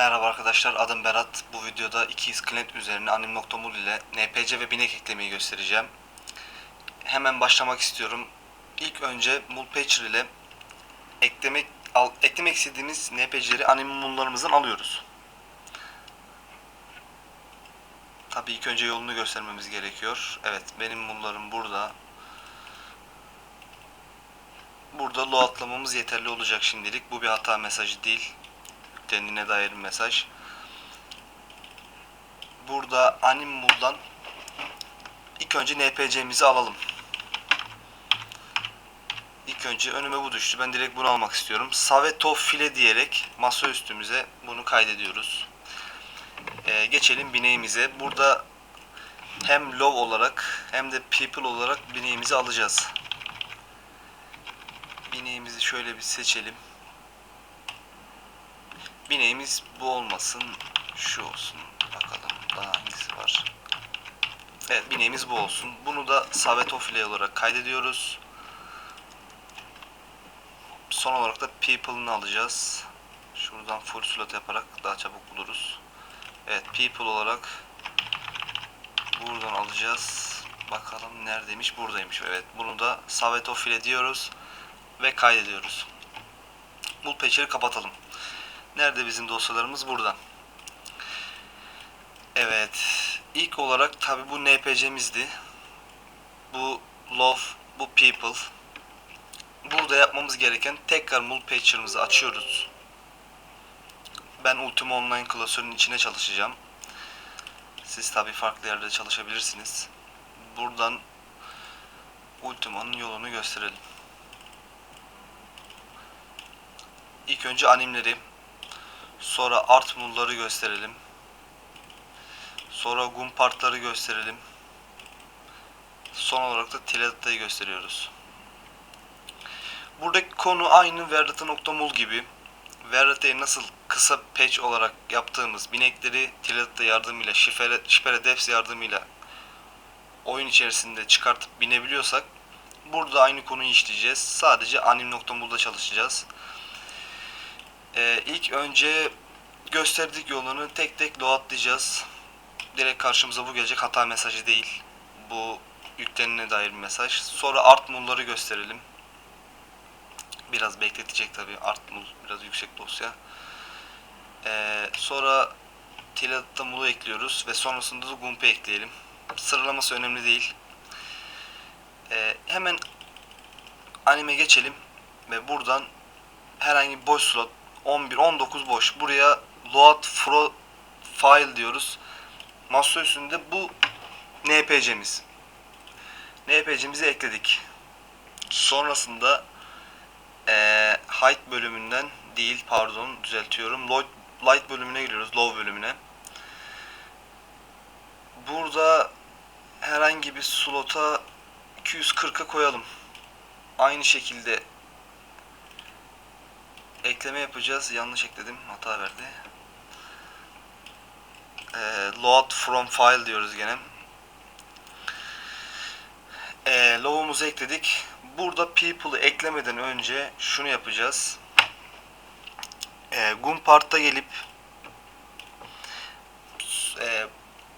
Merhaba arkadaşlar, adım Berat. Bu videoda 200 client üzerine anim.mul ile npc ve binek eklemeyi göstereceğim. Hemen başlamak istiyorum. İlk önce mulpatcher ile eklemek al, eklemek istediğimiz npc'leri animullarımızdan alıyoruz. Tabii ilk önce yolunu göstermemiz gerekiyor. Evet, benim mullarım burada. Burada loadlamamız yeterli olacak şimdilik. Bu bir hata mesajı değil kendine dair mesaj. Burada animul'dan ilk önce npc'mizi alalım. İlk önce önüme bu düştü. Ben direkt bunu almak istiyorum. Saveto file diyerek masa üstümüze bunu kaydediyoruz. Ee, geçelim bineğimize. Burada hem love olarak hem de people olarak bineğimizi alacağız. Bineğimizi şöyle bir seçelim. Bineğimiz bu olmasın. Şu olsun. Bakalım daha hangisi var. Evet bineğimiz bu olsun. Bunu da Savetofile olarak kaydediyoruz. Son olarak da People'ını alacağız. Şuradan full slot yaparak daha çabuk buluruz. Evet People olarak buradan alacağız. Bakalım neredeymiş? Buradaymış. Evet bunu da Savetofile diyoruz ve kaydediyoruz. Mulpatcher'ı kapatalım. Nerede bizim dosyalarımız? Burada. Evet. İlk olarak tabi bu npc'mizdi. Bu love, bu people. Burada yapmamız gereken tekrar mulpatcher'ımızı açıyoruz. Ben Ultima Online klasörünün içine çalışacağım. Siz tabi farklı yerde çalışabilirsiniz. Buradan Ultima'nın yolunu gösterelim. İlk önce animleri Sonra art mulları gösterelim. Sonra gum partları gösterelim. Son olarak da tileta'yı gösteriyoruz. Buradaki konu aynı verata.mul gibi. Verata'yı nasıl kısa patch olarak yaptığımız binekleri tileta yardımıyla, şifre, şifre deps yardımıyla oyun içerisinde çıkartıp binebiliyorsak burada aynı konuyu işleyeceğiz. Sadece anim.mul'da çalışacağız. Ee, ilk önce gösterdik yolunu tek tek loadlayacağız. Direkt karşımıza bu gelecek hata mesajı değil. Bu yüklenene dair bir mesaj. Sonra art mulları gösterelim. Biraz bekletecek tabi art mul biraz yüksek dosya. Ee, sonra Tilatta mulu ekliyoruz ve sonrasında da Gump'ı ekleyelim. Sıralaması önemli değil. Ee, hemen anime geçelim ve buradan herhangi bir boş slot 11, 19 boş. Buraya load fro file diyoruz. Masa üstünde bu npc'miz. npc'mizi ekledik. Sonrasında ee, height bölümünden değil pardon düzeltiyorum. Light, light bölümüne giriyoruz. Low bölümüne. Burada herhangi bir slota 240'a koyalım. Aynı şekilde ekleme yapacağız. Yanlış ekledim. Hata verdi. Ee, load from file diyoruz gene. Ee, log'umuzu ekledik. Burada people'ı eklemeden önce şunu yapacağız. Ee, Gumpart'a gelip e,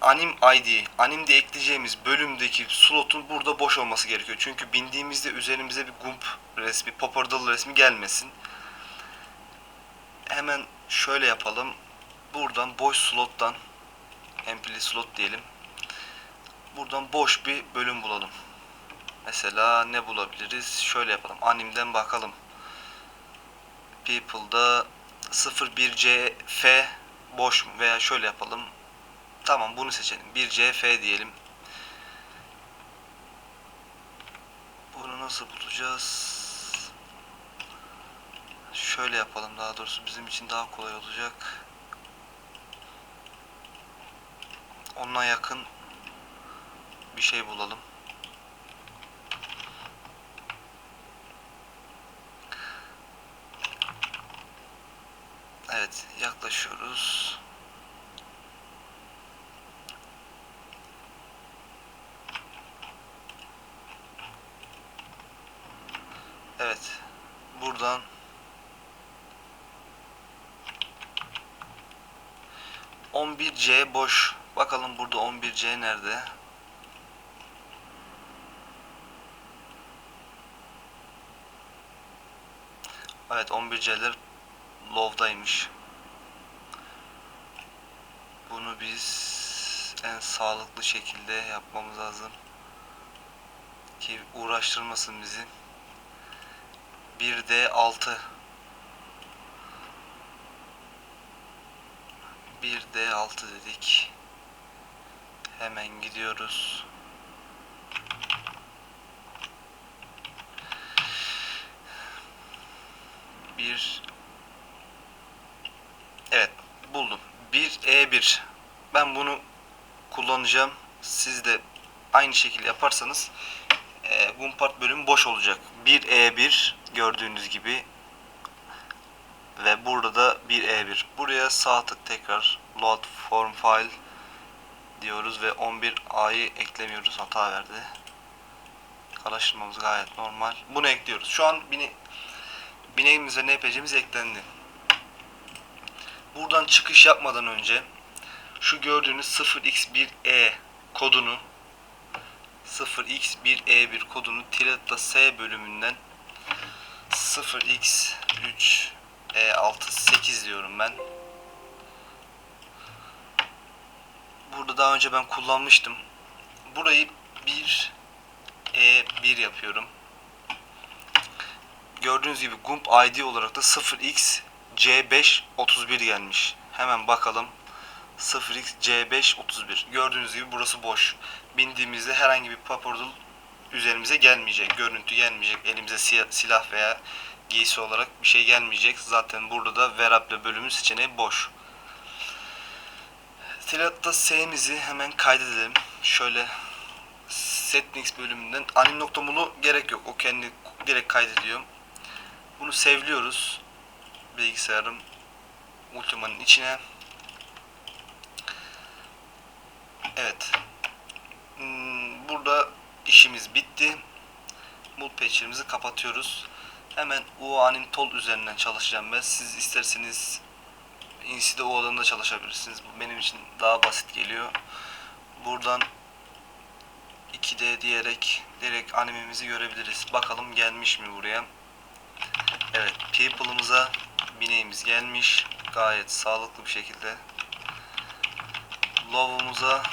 anim ID, animde ekleyeceğimiz bölümdeki slotun burada boş olması gerekiyor. Çünkü bindiğimizde üzerimize bir gump resmi, popperdoll resmi gelmesin hemen şöyle yapalım. Buradan boş slottan empty slot diyelim. Buradan boş bir bölüm bulalım. Mesela ne bulabiliriz? Şöyle yapalım. Anim'den bakalım. People'da 01CF boş veya şöyle yapalım. Tamam bunu seçelim. 1CF diyelim. Bunu nasıl bulacağız? şöyle yapalım daha doğrusu bizim için daha kolay olacak. Onunla yakın bir şey bulalım. Evet yaklaşıyoruz. Evet buradan 11C boş. Bakalım burada 11C nerede? Evet 11C'ler low'daymış. Bunu biz en sağlıklı şekilde yapmamız lazım. Ki uğraştırmasın bizi. 1D 6 1D 6 dedik. Hemen gidiyoruz. Bir Evet buldum. 1E1 Ben bunu kullanacağım. Siz de aynı şekilde yaparsanız e, Gumpart bölümü boş olacak. 1E1 gördüğünüz gibi ve burada da 1E1. Buraya sağ tık tekrar load form file diyoruz ve 11A'yı eklemiyoruz. Hata verdi. Araştırmamız gayet normal. Bunu ekliyoruz. Şu an bine, bineğimiz ve NPC'miz eklendi. Buradan çıkış yapmadan önce şu gördüğünüz 0x1e kodunu 0x1e1 kodunu Tirada'da S bölümünden 0x3 e6 8 diyorum ben. Burada daha önce ben kullanmıştım. Burayı 1 E1 yapıyorum. Gördüğünüz gibi Gump ID olarak da 0x C5 31 gelmiş. Hemen bakalım. 0x C5 31. Gördüğünüz gibi burası boş. Bindiğimizde herhangi bir paportal üzerimize gelmeyecek. Görüntü gelmeyecek. Elimize silah veya giysi olarak bir şey gelmeyecek. Zaten burada da Verable bölümü seçeneği boş. Tilat'ta S'mizi hemen kaydedelim. Şöyle settings bölümünden anim.mulu gerek yok. O kendi direkt kaydediyor. Bunu sevliyoruz. Bilgisayarım Ultima'nın içine. Evet. Hmm, Burada işimiz bitti. Mood patch'imizi kapatıyoruz. Hemen UA'nin tol üzerinden çalışacağım ben. Siz isterseniz INC'de UA'dan da çalışabilirsiniz. Bu benim için daha basit geliyor. Buradan 2D diyerek direkt animemizi görebiliriz. Bakalım gelmiş mi buraya. Evet, people'ımıza bineğimiz gelmiş. Gayet sağlıklı bir şekilde. Love'umuza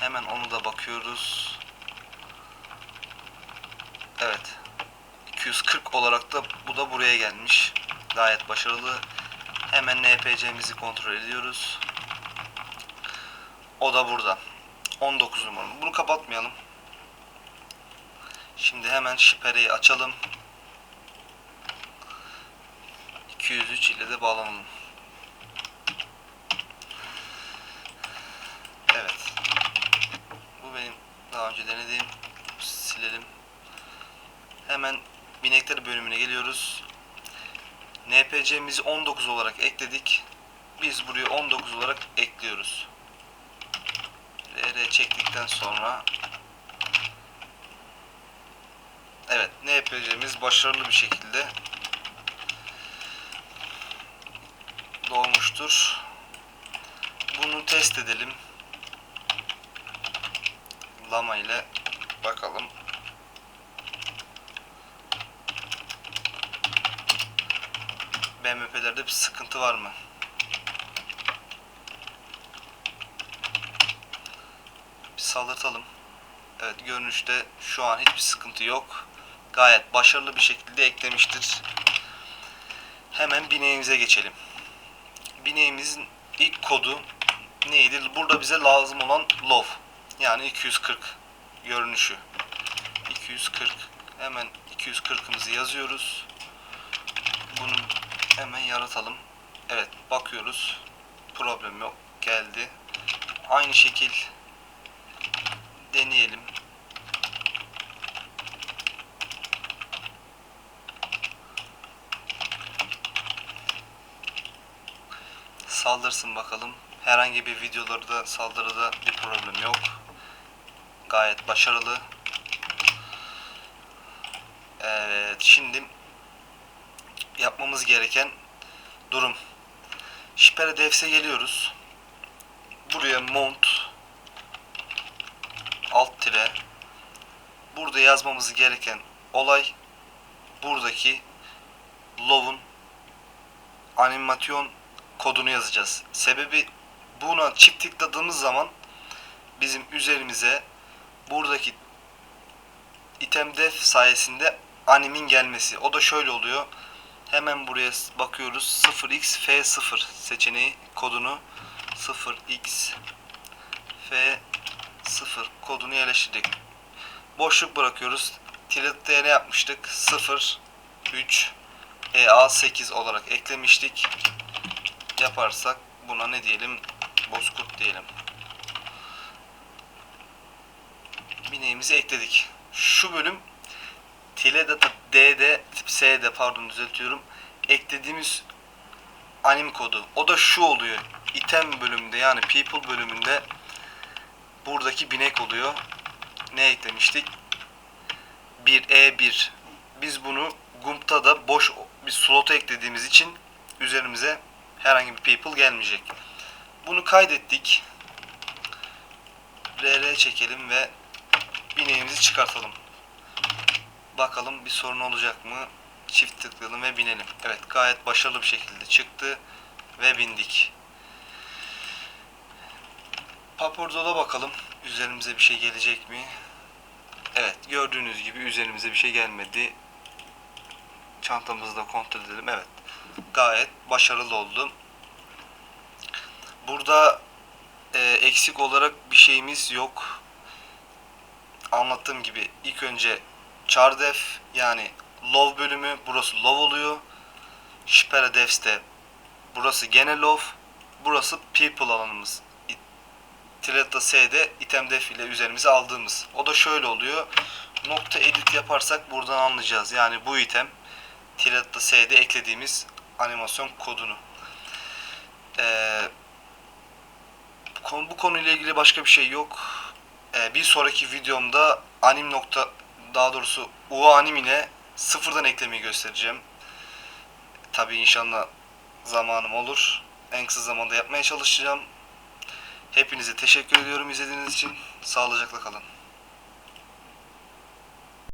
hemen onu da bakıyoruz. Evet. 240 olarak da bu da buraya gelmiş. Gayet başarılı. Hemen NPC'mizi kontrol ediyoruz. O da burada. 19 numara. Bunu kapatmayalım. Şimdi hemen şipereyi açalım. 203 ile de bağlanalım. Evet. Bu benim daha önce denediğim. Silelim. Hemen binekler bölümüne geliyoruz. NPC'mizi 19 olarak ekledik. Biz buraya 19 olarak ekliyoruz. RR çektikten sonra Evet, NPC'miz başarılı bir şekilde doğmuştur. Bunu test edelim. Lama ile bakalım. BMP'lerde bir sıkıntı var mı? Bir saldırtalım. Evet görünüşte şu an hiçbir sıkıntı yok. Gayet başarılı bir şekilde eklemiştir. Hemen bineğimize geçelim. Bineğimizin ilk kodu neydi? Burada bize lazım olan love. Yani 240 görünüşü. 240. Hemen 240'ımızı yazıyoruz. Bunu hemen yaratalım. Evet bakıyoruz. Problem yok. Geldi. Aynı şekil deneyelim. Saldırsın bakalım. Herhangi bir videolarda saldırıda bir problem yok. Gayet başarılı. Evet şimdi yapmamız gereken durum. Şipere Devs'e geliyoruz. buraya mount alt tire burada yazmamız gereken olay buradaki low'un animasyon kodunu yazacağız. Sebebi buna çift tıkladığımız zaman bizim üzerimize buradaki item def sayesinde animin gelmesi. O da şöyle oluyor. Hemen buraya bakıyoruz. 0xf0 seçeneği kodunu 0x f0 kodunu yerleştirdik. Boşluk bırakıyoruz. Tilde ne yapmıştık? 0 3 EA8 olarak eklemiştik. Yaparsak buna ne diyelim? Bozkurt diyelim. Bineğimizi ekledik. Şu bölüm Teledata D'de, S'de pardon düzeltiyorum. Eklediğimiz anim kodu. O da şu oluyor. Item bölümünde yani people bölümünde buradaki binek oluyor. Ne eklemiştik? 1E1. Biz bunu GUMP'ta da boş bir slota eklediğimiz için üzerimize herhangi bir people gelmeyecek. Bunu kaydettik. RR çekelim ve bineğimizi çıkartalım. Bakalım bir sorun olacak mı? Çift tıklayalım ve binelim. Evet gayet başarılı bir şekilde çıktı ve bindik. Papordola bakalım. Üzerimize bir şey gelecek mi? Evet gördüğünüz gibi üzerimize bir şey gelmedi. Çantamızı da kontrol edelim. Evet gayet başarılı oldu. Burada e, eksik olarak bir şeyimiz yok. Anlattığım gibi ilk önce chardef yani love bölümü burası love oluyor. Şipera devs'te burası gene love. Burası people alanımız. Tiletta S'de item def ile üzerimize aldığımız. O da şöyle oluyor. Nokta edit yaparsak buradan anlayacağız. Yani bu item Tiletta S'de eklediğimiz animasyon kodunu. Ee, bu konuyla ilgili başka bir şey yok. Ee, bir sonraki videomda anim nokta daha doğrusu UA anim ile sıfırdan eklemeyi göstereceğim. Tabi inşallah zamanım olur. En kısa zamanda yapmaya çalışacağım. Hepinize teşekkür ediyorum izlediğiniz için. Sağlıcakla kalın.